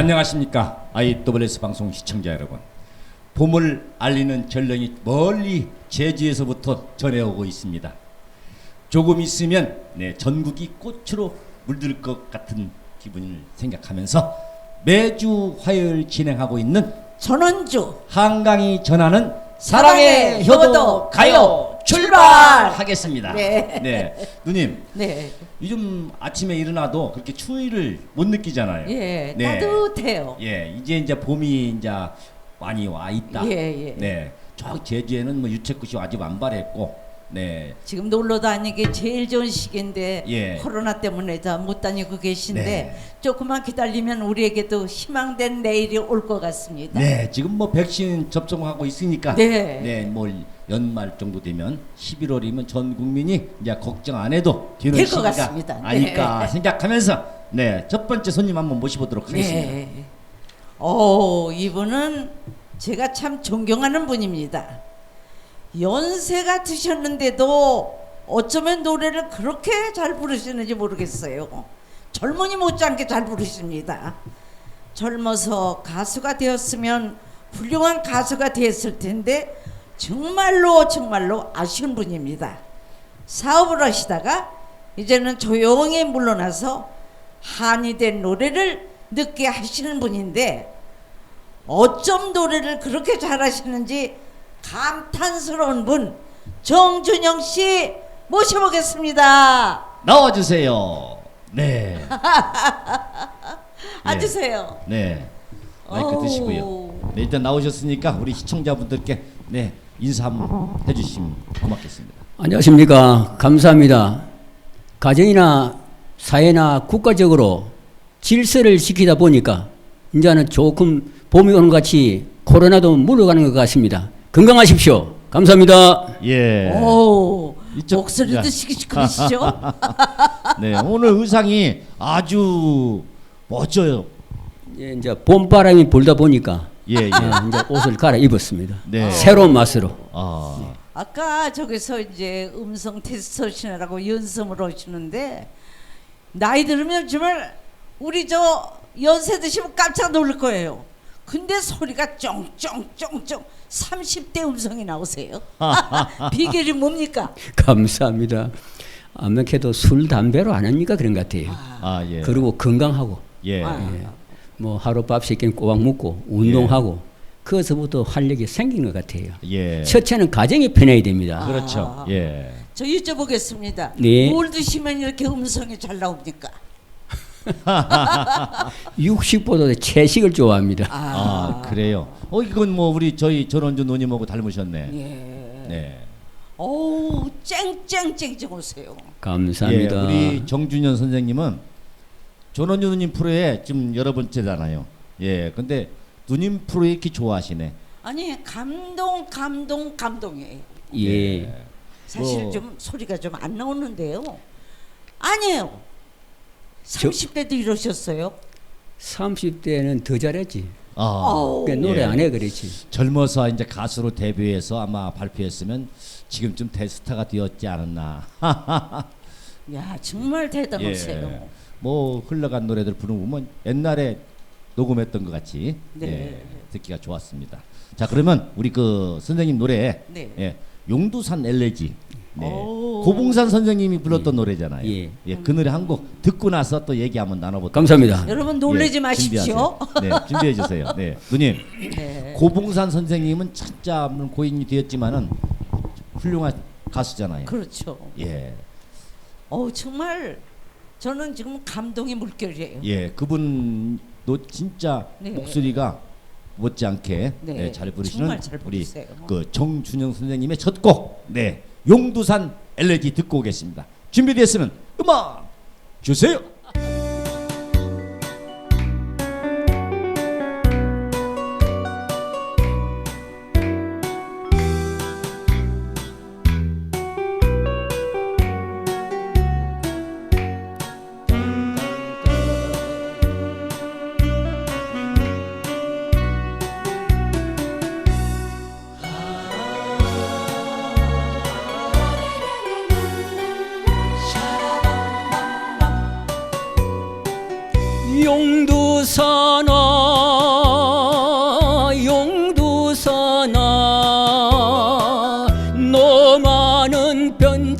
안녕하십니까 IWS 방송 시청자 여러분. 봄을 알리는 전령이 멀리 제주에서부터 전해오고 있습니다. 조금 있으면 네, 전국이 꽃으로 물들 것 같은 기분을 생각하면서 매주 화요일 진행하고 있는 전원주 한강이 전하는 사랑의 효도 가요 출발! 출발 하겠습니다. 네. 네, 누님 네, 요즘 아침에 일어나도 그렇게 추위를 못 느끼잖아요. 예, 네. 따뜻해요. 예, 이제 이제 봄이 이제 많이 와 있다. 예, 예. 네, 저 제주에는 뭐 유채꽃이 아직 안 발했고, 네, 지금 놀러 다니기 제일 좋은 시기인데 예. 코로나 때문에 다 못 다니고 계신데 네. 조금만 기다리면 우리에게도 희망된 내일이 올 것 같습니다. 네, 지금 뭐 백신 접종하고 있으니까, 네. 네, 뭐 연말 정도 되면 11월이면 전 국민이 이제 걱정 안 해도 되는 될것 시기가 같습니다. 네. 아닐까 생각하면서, 네, 첫 번째 손님 한번 모셔보도록 하겠습니다. 네. 오, 이분은 제가 참 존경하는 분입니다. 연세가 드셨는데도 어쩌면 노래를 그렇게 잘 부르시는지 모르겠어요. 젊은이 못지않게 잘 부르십니다. 젊어서 가수가 되었으면 훌륭한 가수가 되었을 텐데 정말로 정말로 아쉬운 분입니다. 사업을 하시다가 이제는 조용히 물러나서 한이 된 노래를 늦게 하시는 분인데 어쩜 노래를 그렇게 잘하시는지 감탄스러운 분 정준영 씨 모셔보겠습니다. 나와주세요. 네, 앉으세요. 네, 마이크 어우. 드시고요. 네, 일단 나오셨으니까 우리 시청자분들께 네 인사 한번 해주시면 고맙겠습니다. 안녕하십니까. 감사합니다. 가정이나 사회나 국가적으로 질서를 지키다 보니까 이제는 조금 봄이 오는 것 같이 코로나도 물러가는 것 같습니다. 건강하십시오. 감사합니다. 예. 오 이쪽- 목소리도 야. 시키시죠? 네, 오늘 의상이 아주 멋져요. 예, 이제 봄바람이 불다 보니까 예, 예. 어, 이제 옷을 갈아입었습니다. 네. 새로운 맛으로. 아, 아까 저기서 이제 음성 테스트 하시느라고 연습을 하시는데 나이 들으면 정말 우리 저 연세 드시면 깜짝 놀랄 거예요. 근데 소리가 쫑쫑쫑쫑 30대 음성이 나오세요. 비결이 뭡니까? 감사합니다. 아무래도 술, 담배로 안 하니까 그런 것 같아요. 아, 예. 그리고 건강하고 예. 아. 예. 뭐 하룻밥 세끼는 꼬박 먹고 운동하고 그것부터 활력이 생긴 것 같아요. 예. 첫째는 가정이 편해야 됩니다. 그렇죠. 예. 저 여쭤보겠습니다. 네. 뭘 드시면 이렇게 음성이 잘 나옵니까? 육식보다 채식을 좋아합니다. 아, 그래요. 어, 이건 뭐 우리 저희 전원주 누님하고 닮으셨네. 예. 네. 어우 쨍쨍쨍쨍 오세요. 감사합니다. 예, 우리 정준현 선생님은 전원주 누님 프로에 지금 여러 번째잖아요. 예. 근데 누님 프로 이렇게 좋아하시네. 아니 감동 감동 감동이에요. 예. 사실 뭐. 좀 소리가 좀 안 나오는데요. 아니에요. 저- 30대도 이러셨어요. 30대는 더 잘했지. 아. 어우. 그러니까 노래 예. 안 해 그랬지. 젊어서 이제 가수로 데뷔해서 아마 발표했으면 지금쯤 대스타가 되었지 않았나. 야 정말 대단하세요. 예. 뭐 흘러간 노래들 부르면 옛날에 녹음했던 것 같이 네. 예, 듣기가 좋았습니다. 자 그러면 우리 그 선생님 노래 네. 예, 용두산 엘레지 네. 오. 고봉산 선생님이 불렀던 노래잖아요. 예. 예, 그 노래 한 곡 듣고 나서 또 얘기 한번 나눠보도록 감사합니다. 여러분 놀라지 예, 마십시오. 준비하세요. 네, 준비해 주세요. 네, 누님 네. 고봉산 선생님은 진짜 고인이 되었지만은 훌륭한 가수잖아요. 그렇죠. 예, 어 정말 저는 지금 감동의 물결이에요. 예, 그분도 진짜 네. 목소리가 못지않게 네, 네, 잘 부르시는 정말 잘 우리 부르세요. 그 정준영 선생님의 첫 곡, 네, 용두산 엘레지 듣고 오겠습니다. 준비됐으면 음악 주세요.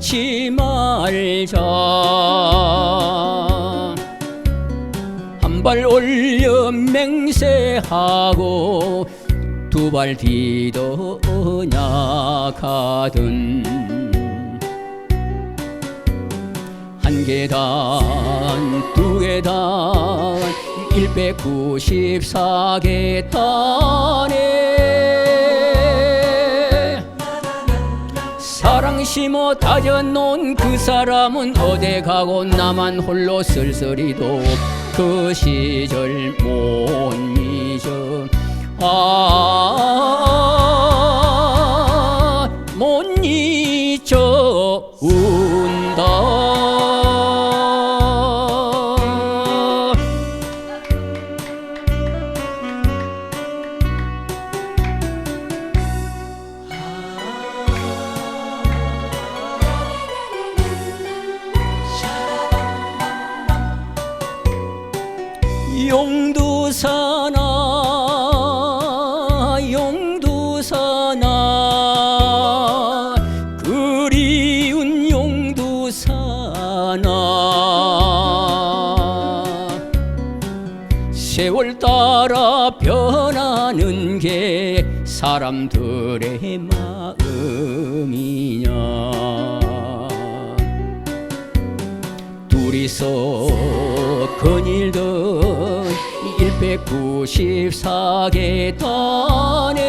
잃지 말자. 한 발 올려 맹세하고 두 발 뒤도 언약하든 한 계단 두 계단 194계단에 사랑 심어 다져놓은 그 사람은 어디 가고 나만 홀로 쓸쓸히도 그 시절 못 잊어. 아못 잊어. 운 사람들의 마음이냐? 둘이서 거닐던 194계단에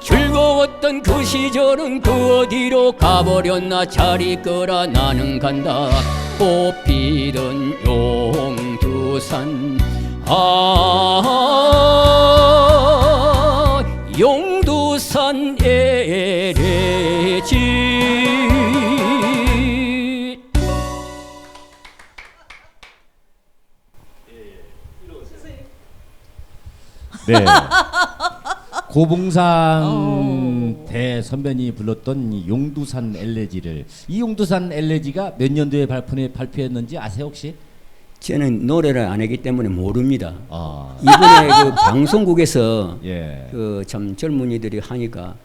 즐거웠던 그 시절은 그 어디로 가버렸나? 자리 끄라 나는 간다. 꽃피던 용두산 아 용두산 에레지 네. 고봉상 어. 대 선배님이 불렀던 이 용두산 엘레지를 이 용두산 엘레지가 몇 년도에 발표했는지 아세요 혹시? 저는 노래를 안 하기 때문에 모릅니다 아, 이번에 그 방송국에서 예. 그 참 젊은이들이 하니까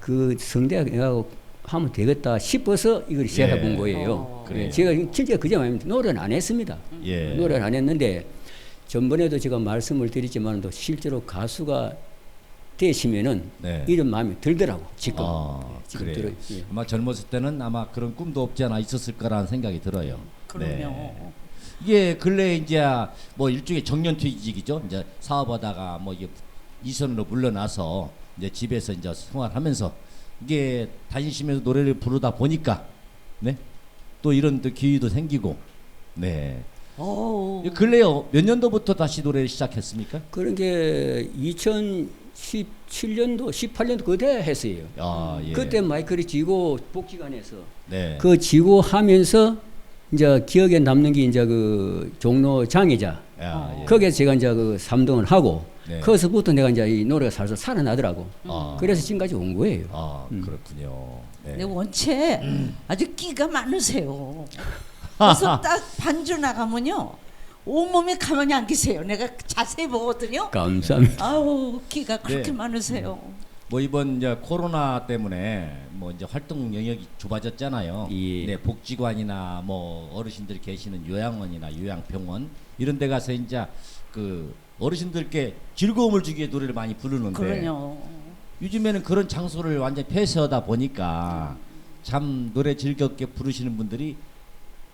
그 성대하고 하면 되겠다 싶어서 이걸 시작해 본 예. 거예요. 어. 그래요. 제가 진짜 그저 말면 노래는 안 했습니다. 예. 노래를 안 했는데 전번에도 제가 말씀을 드렸지만도 실제로 가수가 되시면은 네. 이런 마음이 들더라고 지금. 아, 지금 그래요. 들어. 예. 아마 젊었을 때는 아마 그런 꿈도 없지 않아 있었을 거라는 생각이 들어요. 그럼요. 네. 이게 근래 이제 뭐 일종의 정년퇴직이죠. 이제 사업하다가 뭐 이게 이선으로 물러나서 이제 집에서 이제 생활하면서 이게 다니시면서 노래를 부르다 보니까 네. 또 이런 또 기회도 생기고 네. 어우. 이 근래요 몇 년도부터 다시 노래를 시작했습니까? 그런 게 2017년도, 18년도 그때 했어요. 아, 예. 그때 마이크를 쥐고 복지관에서 네. 그 지고 하면서 이제 기억에 남는 게 이제 그 종로 장애자 아, 예. 거기에 제가 이제 그 3등을 하고 네. 거기서부터 내가 이제 이 노래가 살살 살아나더라고. 아. 그래서 지금까지 온 거예요. 아, 그렇군요. 네. 근데 원체 아주 끼가 많으세요. 그래서 딱 반주 나가면요 온몸이 가만히 안 계세요. 내가 자세히 보거든요. 감사합니다. 아우 끼가 그렇게 네. 많으세요. 뭐 이번 이제 코로나 때문에 뭐 이제 활동 영역이 좁아졌잖아요. 예. 네, 복지관이나 뭐 어르신들 계시는 요양원이나 요양병원 이런 데 가서 이제 그 어르신들께 즐거움을 주기 위해 노래를 많이 부르는데 그러요. 요즘에는 그런 장소를 완전 히 폐쇄하다 보니까 참 노래 즐겁게 부르시는 분들이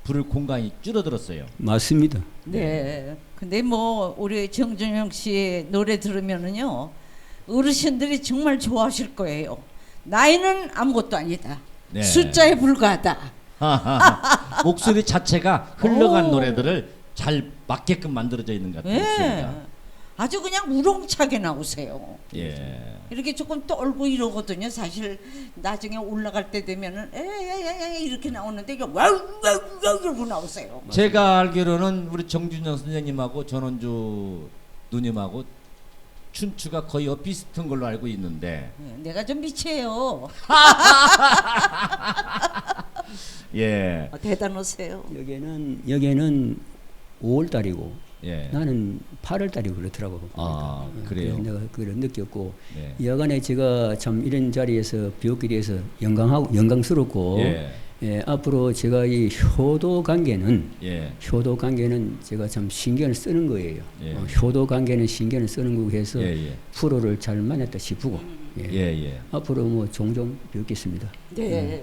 부를 공간이 줄어들었어요. 맞습니다. 네. 근데 뭐 우리 정준영 씨 노래 들으면은요 어르신들이 정말 좋아하실 거예요. 나이는 아무것도 아니다. 네. 숫자에 불과하다. 목소리 자체가 흘러간 오. 노래들을 잘 맞게끔 만들어져 있는 것 같아요. 예. 목소리가. 아주 그냥 우렁차게 나오세요. 예. 이렇게 조금 떨고 이러거든요. 사실 나중에 올라갈 때 되면은 에에에 이렇게 나오는데 이게 와우 와우 와우 이러고 나오세요. 제가 알기로는 우리 정준영 선생님하고 전원주 누님하고 춘추가 거의 비슷한 걸로 알고 있는데 예, 내가 좀 미치해요. 예. 어, 대단하세요. 여기는 여기는 5월 달이고 예. 나는 8월 달이고 그렇더라고. 아, 그러니까. 그래요? 그래서 내가 그걸 느꼈고 네. 여간에 제가 참 이런 자리에서 비옥길에서 영광하고 영광스럽고 예. 예, 앞으로 제가 이 효도 관계는 예. 효도 관계는 제가 참 신경을 쓰는 거예요. 예. 어, 효도 관계는 신경을 쓰는 거고 해서 예, 예. 프로를 잘 만났다 싶고 예. 예, 예. 앞으로 뭐 종종 뵙겠습니다. 네.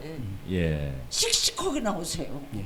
예. 씩씩하게 나오세요. 예.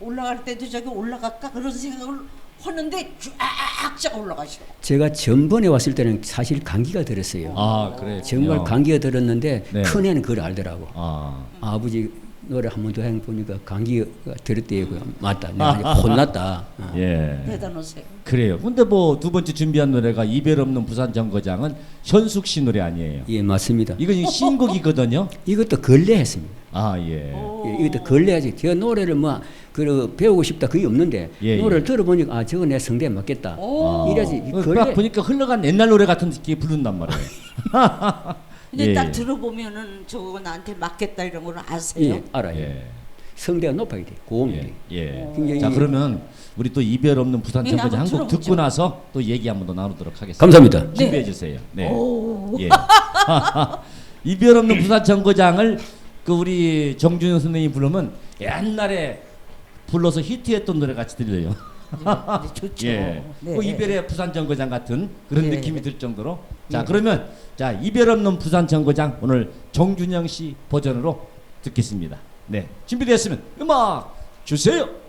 올라갈 때도 저기 올라갈까 그런 생각을 하는데 쫙쫙 올라가셔. 제가 전번에 왔을 때는 사실 감기가 들었어요. 아, 그래. 정말 감기가 들었는데 네. 큰애는 그걸 알더라고. 아. 아버지 노래 한 번 더 해 보니까 감기가 들었대요. 맞다. 내가 혼났다. 어. 예. 대단하세요. 그래요. 근데 뭐 두 번째 준비한 노래가 이별 없는 부산 정거장은 현숙 씨 노래 아니에요. 예, 맞습니다. 이건 신곡이거든요. 이것도 걸레 했습니다. 아, 예. 예, 이것도 걸레야지. 제가 노래를 뭐, 그, 배우고 싶다 그게 없는데, 예, 노래를 들어보니까, 아, 저거 내 성대에 맞겠다. 오. 이래야지. 이 어. 딱 보니까 흘러간 옛날 노래 같은 게 부른단 말이에요. 근데 예, 딱 예. 들어보면은 저거 나한테 맞겠다 이런 거는 아세요? 예, 알아요. 예. 성대가 높아야 돼. 고음이 예. 돼. 예. 굉장히- 자, 그러면 우리 또 이별 없는 부산 네, 정거장 한번 한곡 들어보죠. 듣고 나서 또 얘기 한번 더 나누도록 하겠습니다. 감사합니다. 준비해 주세요. 네. 오. 예. 이별 없는 부산 정거장을 그 우리 정준영 선생님이 부르면 옛날에 불러서 히트했던 노래 같이 들려요. 네, 좋죠. 예. 네. 그 이별의 부산 정거장 같은 그런 네. 느낌이 들 정도로. 자, 네. 그러면 자, 이별 없는 부산 정거장 오늘 정준영 씨 버전으로 듣겠습니다. 네. 준비됐으면 음악 주세요.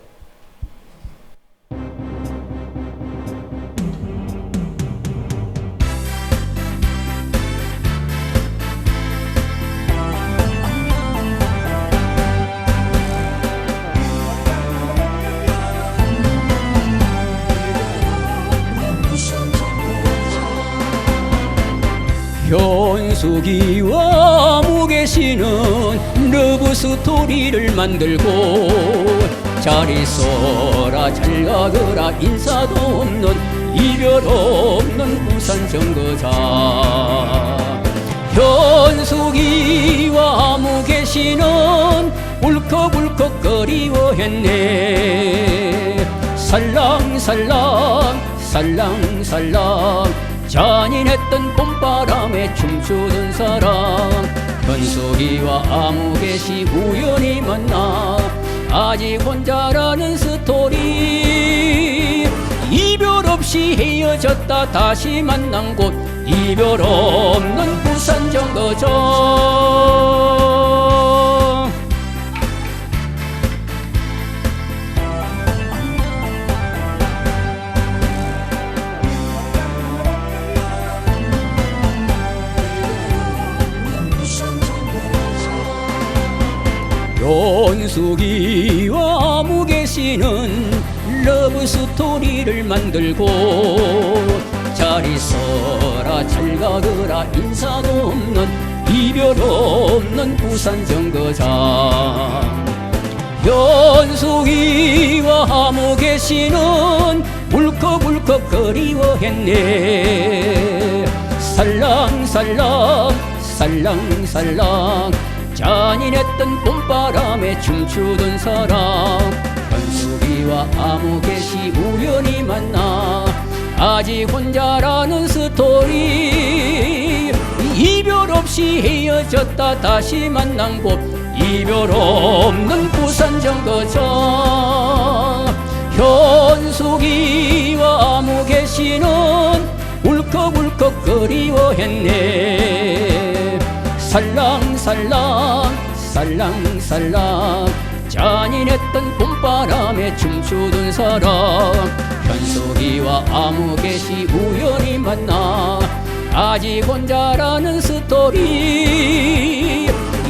현숙이와 무계시는 러브 스토리를 만들고 잘 있어라 잘 가거라 인사도 없는 이별 없는 부산 정거장 현숙이와 무계시는 울컥울컥 그리워했네. 살랑살랑 살랑살랑 잔인했던 봄바람에 춤추던 사랑 현숙이와 아무개시 우연히 만나 아직 혼자라는 스토리. 이별 없이 헤어졌다 다시 만난 곳 이별 없는 부산 정거장 연숙이와 무계시는 러브 스토리를 만들고 잘 있어라 잘 가거라 인사도 없는 이별 없는 부산 정거장. 연숙이와 무계시는 울컥울컥 그리워했네. 살랑살랑 살랑살랑 잔인 했던 봄바람에 춤추던 사람. 현숙이와 아무개시 우연히 만나 아직 혼자라는 스토리. 이별 없이 헤어졌다 다시 만난 곳 이별 없는 부산 정거장. 현숙이와 아무개시는 울컥울컥 그리워했네. 살랑살랑 살랑살랑. 잔인했던 봄바람에 춤추던 사람. 현숙이와 아무개시 우연히 만나 아직 혼자라는 스토리.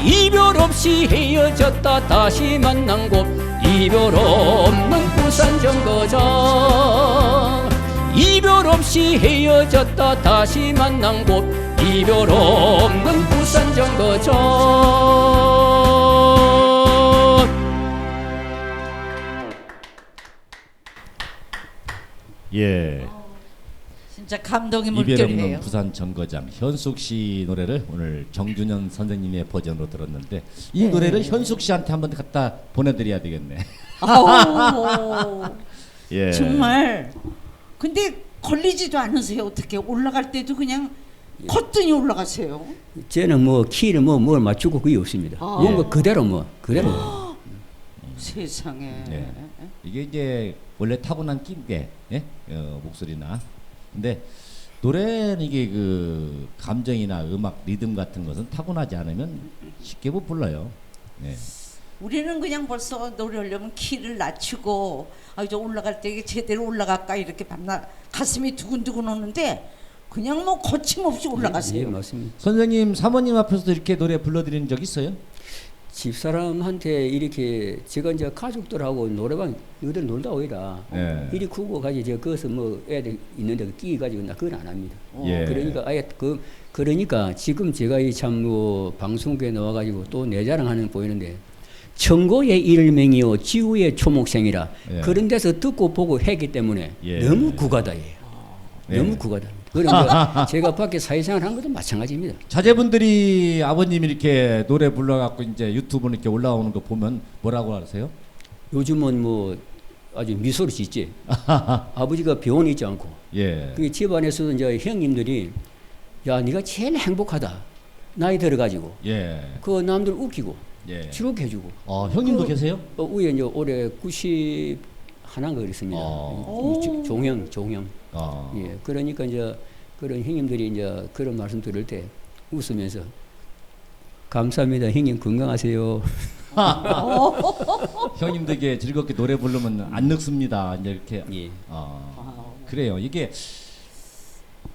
이별 없이 헤어졌다 다시 만난 곳. 이별 없는 부산 정거장. 이별 없이 헤어졌다 다시 만난 곳. 이별 없는 부산 정거장 예. 진짜 감동의 이별 없는 물결이에요. 부산 정거장 현숙 씨 노래를 오늘 정준현 선생님의 버전으로 들었는데 이 네. 노래를 현숙 씨한테 한번 갖다 보내드려야 되겠네. 아우, 예. 정말. 근데 걸리지도 않으세요. 어떻게 올라갈 때도 그냥 커튼이 올라가세요. 쟤는 뭐 키를 뭐뭘 맞추고 그게 없습니다. 아. 뭔가 그대로 뭐 그대로 세상에. 네. 이게 이제 원래 타고난 끼게 예? 어, 목소리나 근데 노래는 이게 그 감정이나 음악 리듬 같은 것은 타고나지 않으면 쉽게 못 불러요. 네. 우리는 그냥 벌써 노래하려면 키를 낮추고 아 이제 올라갈 때 이게 제대로 올라갈까 이렇게 밤낮 가슴이 두근두근 오는데 그냥 뭐 거침없이 예, 올라가세요. 맞습니다. 선생님 사모님 앞에서도 이렇게 노래 불러드리는 적 있어요? 집사람한테 이렇게 제가 이제 가족들하고 노래방 어디 놀다 오이라 네. 이리 크고 가지 제가 거기서 뭐 애들 있는데 끼 가지고 나 그건 안 합니다. 예. 그러니까 아예 그 그러니까 지금 제가 이 참 뭐 방송국에 나와 가지고 또 내 자랑하는 거 보이는데 천고의 일명이요 지구의 초목생이라 예. 그런 데서 듣고 보고 했기 때문에 예. 너무 구가다예요. 네. 너무 구가다. 그러니까 제가 밖에 사회생활 한 것도 마찬가지입니다. 자제분들이 아버님 이렇게 노래 불러갖고 이제 유튜브 이렇게 올라오는 거 보면 뭐라고 하세요? 요즘은 뭐 아주 미소를 짓지. 아버지가 병원에 있지 않고 예. 그 집안에서도 이제 형님들이 야 네가 제일 행복하다 나이 들어가지고 예. 그 남들 웃기고 예. 즐겁게 해주고 어, 형님도 그- 계세요? 어, 우에 이제 올해 90 하나가 그랬습니다. 어. 이 조- 종형 종형 어. 예 그러니까 이제 그런 형님들이 이제 그런 말씀 들을 때 웃으면서 감사합니다 형님 건강하세요. 형님들께 즐겁게 노래 부르면 안 늙습니다. 이제 이렇게. 예. 어. 아, 그래요. 이게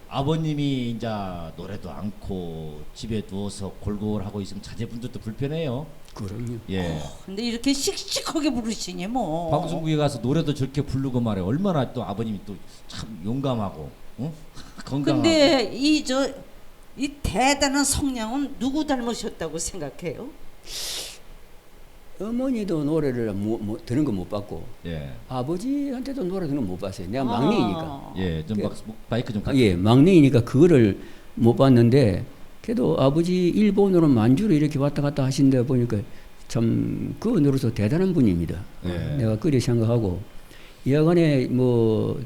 아버님이 이제 노래도 않고 집에 누워서 골골 하고 있으면 자제분들도 불편해요. 그럼요. 예. 근데 이렇게 씩씩하게 부르시니 뭐. 방송국에 가서 노래도 저렇게 부르고 말해. 얼마나 또 아버님이 또 참 용감하고, 어? 건강하고. 근데 이 저 이 대단한 성량은 누구 닮으셨다고 생각해요? 어머니도 노래를 못, 못, 들은 거못 봤고 예. 아버지한테도 노래 듣는 거 못 봤어요. 내가 막내이니까. 아. 예. 좀 그- 막, 마이크 좀 아, 예, 막내이니까 그거를 못 봤는데 그래도 아버지 일본으로 만주로 이렇게 왔다 갔다 하신다 보니까 참 그으로서 대단한 분입니다. 예. 내가 그리 생각하고 여간에 뭐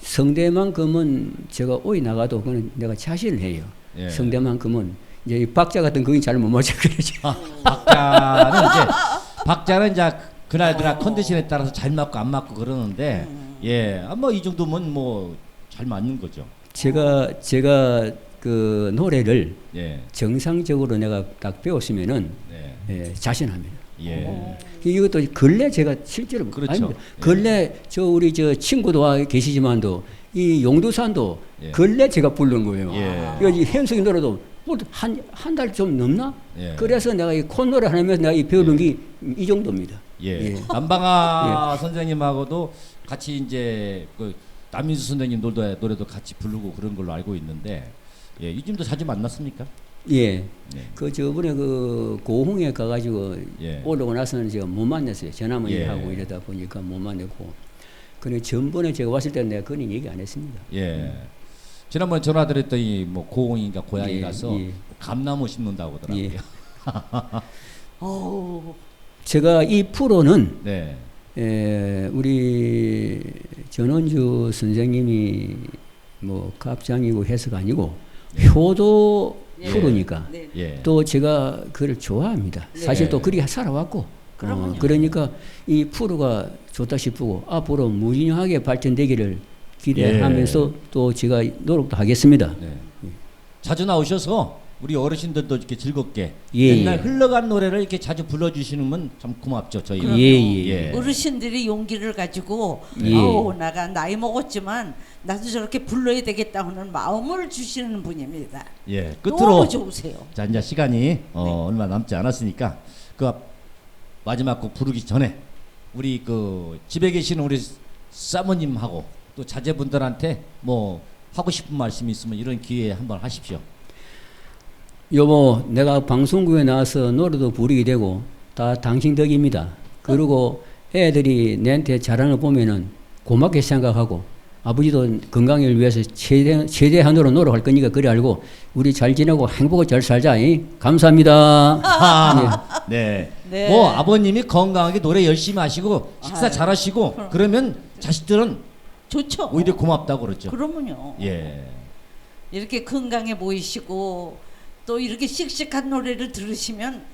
성대만큼은 제가 오이 나가도 그는 내가 자신을 해요. 예. 성대만큼은 이제 이 박자 같은 거긴 잘못 맞춰 그러죠. 아, 박자는 이제 박자는 이제 그날 그날 컨디션에 따라서 잘 맞고 안 맞고 그러는데 예, 뭐이 정도면 뭐 잘 맞는 거죠. 제가 제가 그 노래를 예, 정상적으로 내가 딱 배웠으면은 네, 예, 자신합니다. 예, 이것도 근래 제가 실제로 그렇죠. 아닙니다. 예. 근래 저 우리 저 친구도 와 계시지만도 이 용두산도 예. 근래 제가 부른 거예요. 예. 그러니까 이 현숙이 노래도 뭐 한 한 달 좀 넘나? 예. 그래서 내가 이 콧노래 하면서 내가 이 배우는 게이 정도입니다. 예. 예. 남방아 선생님하고도 같이 이제 그 남민수 선생님 노래 노래도 같이 부르고 그런 걸로 알고 있는데 예, 요즘도 자주 만났습니까? 예. 네. 그 저번에 그 고흥에 가가지고 예. 올라오고 나서는 제가 못 만났어요. 전화만 예. 하고 이러다 보니까 못 만났고. 그래 전번에 제가 왔을 때는 내가 그런 얘기 안 했습니다. 예. 지난번에 전화드렸더니 뭐 고흥인가 고향에 예, 가서 예. 감나무 심는다고 하더라고요. 예. 어우, 제가 이 프로는 네. 에, 우리 전원주 선생님이 뭐 갑장이고 해석 아니고 효도 예. 프로니까 네. 예. 또 제가 그를 좋아합니다. 네. 사실 또 그리 살아왔고 그럼요. 그러니까 이 프로가 좋다 싶고 앞으로 무진하게 발전되기를 기대하면서 또 제가 노력도 하겠습니다. 네. 자주 나오셔서 우리 어르신들도 이렇게 즐겁게 예, 옛날 예. 흘러간 노래를 이렇게 자주 불러주시는 참 고맙죠 저희. 예, 예. 예. 어르신들이 용기를 가지고 예. 아우 나가 나이 먹었지만 나도 저렇게 불러야 되겠다 하는 마음을 주시는 분입니다. 예. 끝으로 너무 좋으세요. 자 이제 시간이 어, 얼마 남지 않았으니까 그 마지막 곡 부르기 전에 우리 그 집에 계시는 우리 사모님하고 또 자제분들한테 뭐 하고 싶은 말씀이 있으면 이런 기회에 한번 하십시오. 여보, 내가 방송국에 나와서 노래도 부르게 되고 다 당신 덕입니다. 그리고 애들이 내한테 거 보면은 고맙게 생각하고 아버지도 건강을 위해서 최대, 최대한으로 노력할 거니까 그래 알고 우리 잘 지내고 행복하게 잘 살자. 이? 감사합니다. 네. 네. 뭐 아버님이 건강하게 노래 열심히 하시고 식사 아유, 잘하시고 그럼. 그러면 자식들은 좋죠. 오히려 고맙다고 그러죠. 그러면요. 예. 이렇게 건강해 보이시고 또 이렇게 씩씩한 노래를 들으시면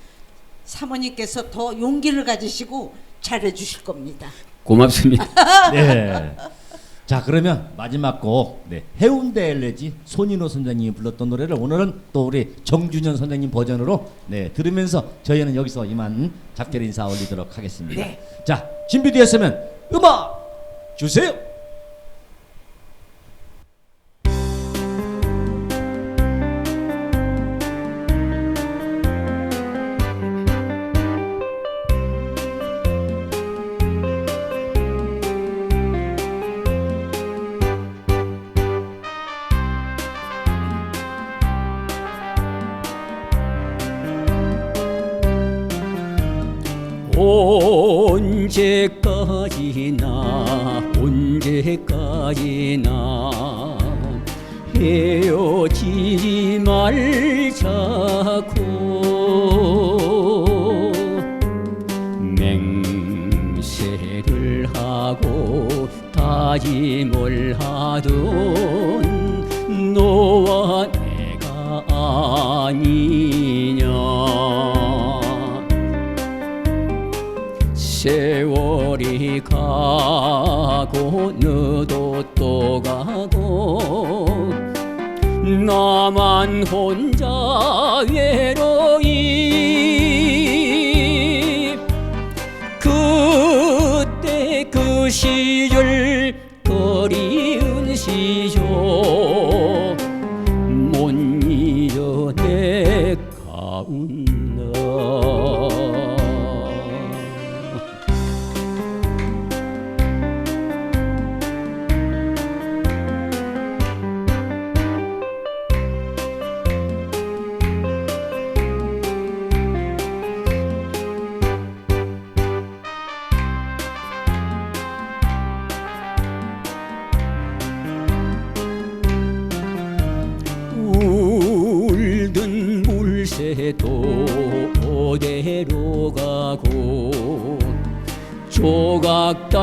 사모님께서 더 용기를 가지시고 잘해 주실 겁니다. 고맙습니다. 네. 자 그러면 마지막 곡 네. 해운대 엘레지 손인호 선생님이 불렀던 노래를 오늘은 또 우리 정준현 선생님 버전으로 네 들으면서 저희는 여기서 이만 작별 인사 올리도록 하겠습니다. 네. 자 준비되었으면 음악 주세요. 언제까지나 언제까지나 헤어지지 말자고. 맹세를 하고 다짐을 하던 너와 내가 아니냐 세월이 가고 너도 또 가고 나만 혼자 외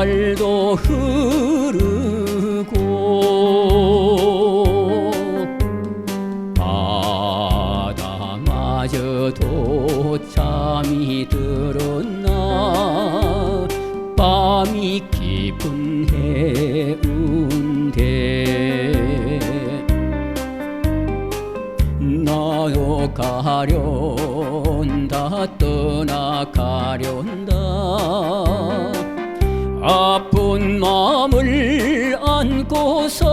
조각달도 흐르고 바다마저도 잠이 들었나? 밤이 깊은 해운대. 나도 가련다 떠나가련다 아픈 마음을 안고서